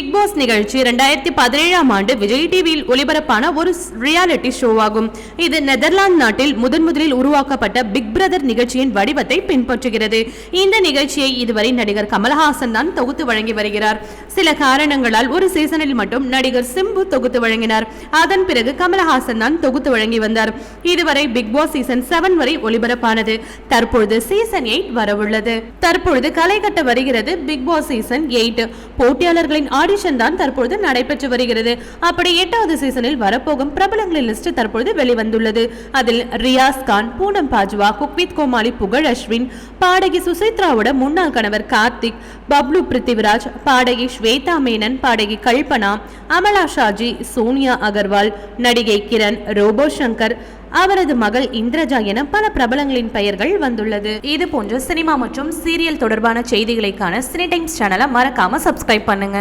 Big pass நிகழ்ச்சி இரண்டாயிரத்தி பதினேழாம் ஆண்டு விஜய் டிவியில் ஒளிபரப்பான ஒரு ரியாலிட்டி ஷோவாகும் இது நெதர்லாந்து நாட்டில் முதன் முதலில் உருவாக்கப்பட்ட பிக் பிரதர் நிகழ்ச்சியின் வடிவத்தை பின்பற்றுகிறது. இந்த நிகழ்ச்சியை இதுவரை நடிகர் கமல்ஹாசன் தான் தொகுத்து வழங்கி வருகிறார். சில காரணங்களால் ஒரு சீசனில் மட்டும் நடிகர் சிம்பு தொகுத்து வழங்கினார். அதன் பிறகு கமல்ஹாசன் தான் தொகுத்து வழங்கி வந்தார். இதுவரை பிக் பாஸ் சீசன் செவன் வரை ஒளிபரப்பானது. தற்பொழுது சீசன் எயிட் வரவுள்ளது. தற்பொழுது களை கட்ட வருகிறது பிக் பாஸ் சீசன் எயிட் போட்டியாளர்களின் ஆடிஷன் தான் தற்பொழுது நடைபெற்று வருகிறது. அப்படி எட்டாவது சீசனில் வரப்போகும் பிரபலங்களின் லிஸ்ட் தற்பொழுது வெளிவந்துள்ளது. அதில் ரியாஸ் கான் பூனம் பாஜ்வா குக்வித் கோமாளி புகழ் அஸ்வின் பாடகி சுசித்ராவோட முன்னாள் கணவர் கார்த்திக் பப்ளு பிருத்திவிராஜ் பாடகி ஸ்வேதா மேனன் பாடகி கல்பனா அமலா ஷாஜி சோனியா அகர்வால் நடிகை கிரண் ரோபோ சங்கர் அவரது மகள் இந்திரஜா என பல பிரபலங்களின் பெயர்கள் வந்துள்ளது. இது போன்ற சினிமா மற்றும் சீரியல் தொடர்பான செய்திகளைக்கான சினி டைம்ஸ் சேனலை மறக்காம சப்ஸ்கிரைப் பண்ணுங்க.